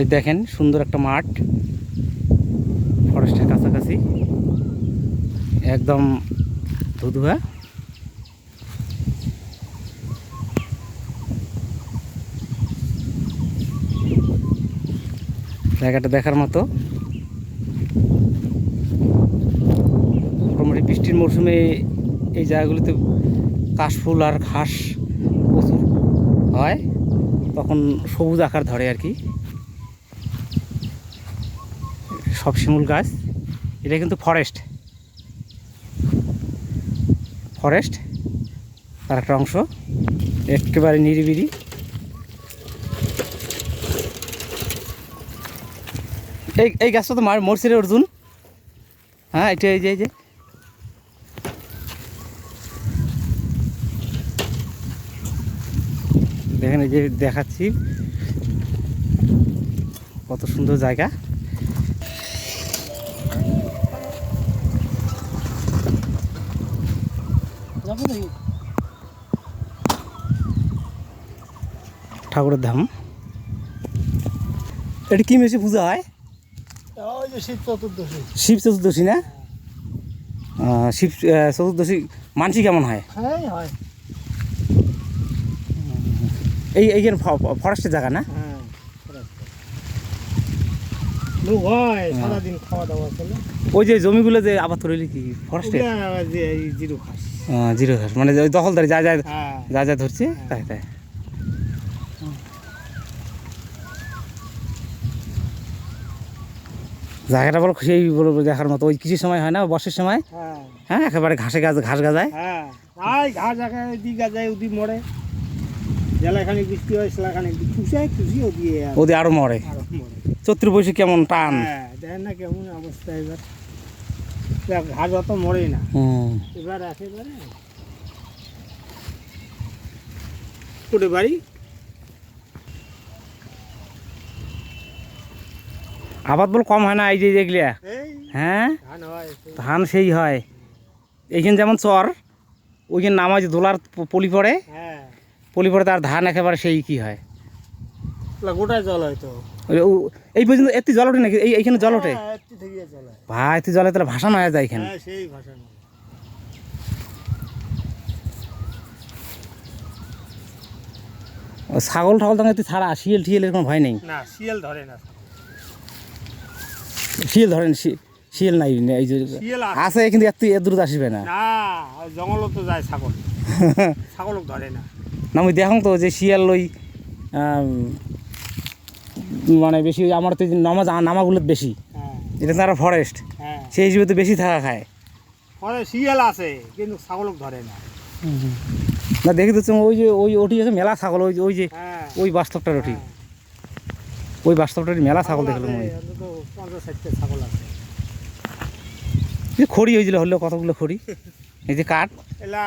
এই দেখেন, সুন্দর একটা মাঠ। ফরেস্টের কাছাকাছি। একদম ধুধুয়া। জায়গাটা দেখার মতো। মোটামুটি বৃষ্টির মরশুমে এই জায়গাগুলিতে কাশফুল আর ঘাস প্রচুর হয়। তখন সবুজ আকার ধরে আর কি। সব শিমুল গাছ। এটা কিন্তু ফরেস্ট ফরেস্ট তার একটা অংশ। একেবারে নিরিবিরি এই এই গাছটা তো মার মরছে অর্জুন। হ্যাঁ এটা এই যে এই যে। দেখেন এই যে দেখাচ্ছি। কত সুন্দর জায়গা। ঠাকুরের ধাম। এটা কি মেশে পূজা হয়? যে চতুর্দশী। শিব চতুর্দশী না? শিব চতুর্দশী মানসি কেমন হয়? হ্যাঁ এই এইখানে ফরেস্টের জায়গা না? হ্যাঁ। লোক সারাদিন খাওয়া দাওয়া চলে। ওই যে জমিগুলো যে আবার তৈরি কি ফরেস্টে ওগুলা যে এই জিরো খাস জিরো ঘাস মানে দখলদারি যা যা যা যা ধরছে তাই তাই। জায়গাটা বলো সেই বলো দেখার মতো। ওই কিছু সময় হয় না বর্ষের সময়? হ্যাঁ। হ্যাঁ একেবারে ঘাসে গাছ ঘাস গাজায় হ্যাঁ। ঘাস মরে। জেলাখানি বৃষ্টি হয় সেলাখানি আর। ওদের আরও মরে। চৈত্র কেমন টান? হ্যাঁ দেখেন না কেমন অবস্থা এবার। ঘাস অত মরেই না। এবার একেবারে কোটে বাড়ি? আবাদ বল কম হয় না এই যে যেগুলা হ্যাঁ? ধান সেই হয়। এইখানে যেমন চর ওইখানে নামাজ দোলার পলি পড়ে। হ্যাঁ পলি পড়ে তার ধান একেবারে সেই কি হয়? গোটায় জল এই পর্যন্ত এত জল ওঠে নাকি? এই এইখানে জল ওঠে? হ্যাঁ, একটু থেকে জল ভাই এত জলে তাহলে ভাসানো যায় এখানে। হ্যাঁ সেই ছাগল ঠাগল তো ছাড়া শিয়াল টিয়ালের কোনো ভয় নেই। না শিয়াল ধরে না। শিয়াল ধরেন শিয়াল নাই এই যে আছে। কিন্তু এত দূর আসবে না। না তো যায় ছাগল। ছাগলক ধরে না। না আমি দেখুন তো যে শিয়াল ওই মানে বেশি আমার তো এই যে নামা নামাগুলো বেশি। হ্যাঁ। এটা তারা ফরেস্ট হ্যাঁ। সেই হিসেবে তো বেশি থাকা খায়। পরে শিয়াল আছে কিন্তু ছাগলক ধরে না। না দেখি তো ওই যে ওই ওটি আছে মেলা ছাগল ওই ওই যে হ্যাঁ। ওই বাস্তবটার ওটি। ওই বাস্তবটার মেলা ছাগল দেখলাম ওই ছাগল আছে। খড়ি হয়েছিল হলো কতগুলো খড়ি? এই যে কাঠ। এলা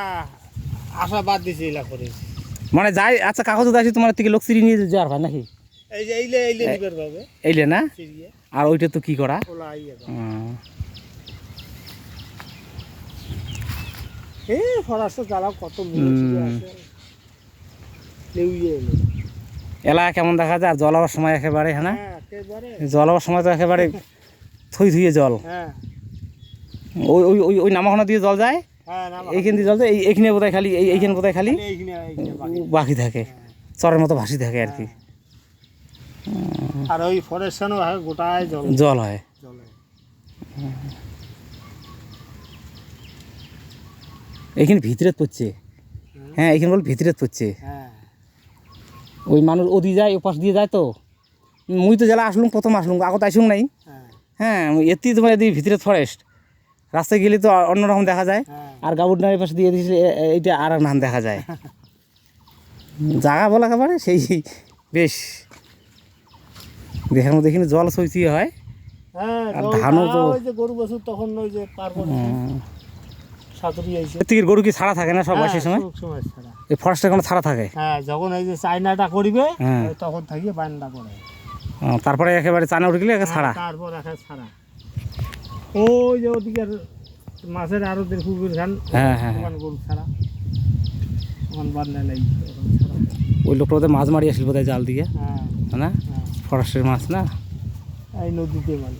আশা বাদ দিছে এলা করে মানে যাই আচ্ছা কাগজ আছে তোমার থেকে লোক চিরি নিয়ে যাওয়ার হয় নাকি? এই এইলে না? আর ওইটা তো কি করা? এলো। কেমন দেখা যায়? জল হওয়ার সময় একেবারে হ্যাঁ হ্যাঁ জল হওয়ার সময় তো একেবারে থই থুয়ে জল। হ্যাঁ। ওই ওই ওই ওই নামাখানা দিয়ে জল যায়? এইখান দিয়ে জল এই এইখানে বোধহয় খালি এই এইখানে বোধহয় খালি বাকি। থাকে। চরের মতো ভাসি থাকে আর কি। আর ওই ফরেস্টানো গোটায় জল জল হয়। জলে এইখানে ভিতরে পড়ছে। হ্যাঁ এইখানে বল ভিতরে পড়ছে। হ্যাঁ। ওই মানুষ ওদি যায় ওপাশ দিয়ে যায় তো। মুই তো জেলা আসলুম প্রথম আসলুম আগত আসুম নাই। হ্যাঁ। হ্যাঁ এতি তোমার এদিকে ভিতরে ফরেস্ট রাস্তায় গেলে তো অন্যরকম দেখা যায়। হ্যাঁ। আর গাবুডনারের পাশে দিয়ে দিয়েছিল এইটা আর এক নাম দেখা যায়। জায়গা বলা একেবারে সেই বেশ। দেখার মধ্যে এখানে জল সইচিয়ে হয়। হ্যাঁ আর ধানও তো- যে গরু বছর তখন ওই যে পার্বণ থেকে গরু কি ছাড়া থাকে না সব সেই সময়? এই ফরেস্টের কোনো ছাড়া থাকে? হ্যাঁ যখন এই যে চাইনাটা করিবে হ্যাঁ। তখন থাকিয়ে বান্ডা করে। তারপরে একেবারে চানা উঠে গেলে একে ছাড়া। হ্যাঁ, তারপর রাখা ছাড়া। ওই যে ওদিকে মাছের খান হ্যাঁ, হ্যাঁ, গরু ছাড়া। ওখান বান্ধা নাই ওখান ওই লোকটা ওদের মাছ মারি আসছিল বোধহয় জাল দিয়ে হ্যাঁ না? হ্যাঁ। ফরেস্টের মাছ না? এই নদীতে মানে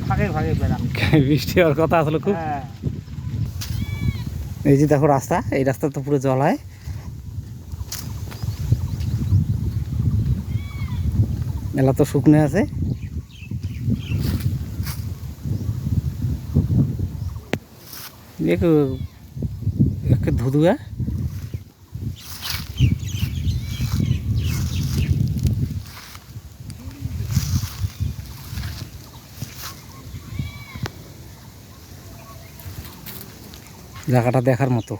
ফাঁকে ফাঁকে বেড়াম বৃষ্টি হওয়ার কথা আসলে খুব। হ্যাঁ। এই যে দেখো রাস্তা এই রাস্তা তো পুরো জল হয়। মেলা তো শুকনো আছে। দেখো ধুধুয়া জায়গাটা দেখার মতো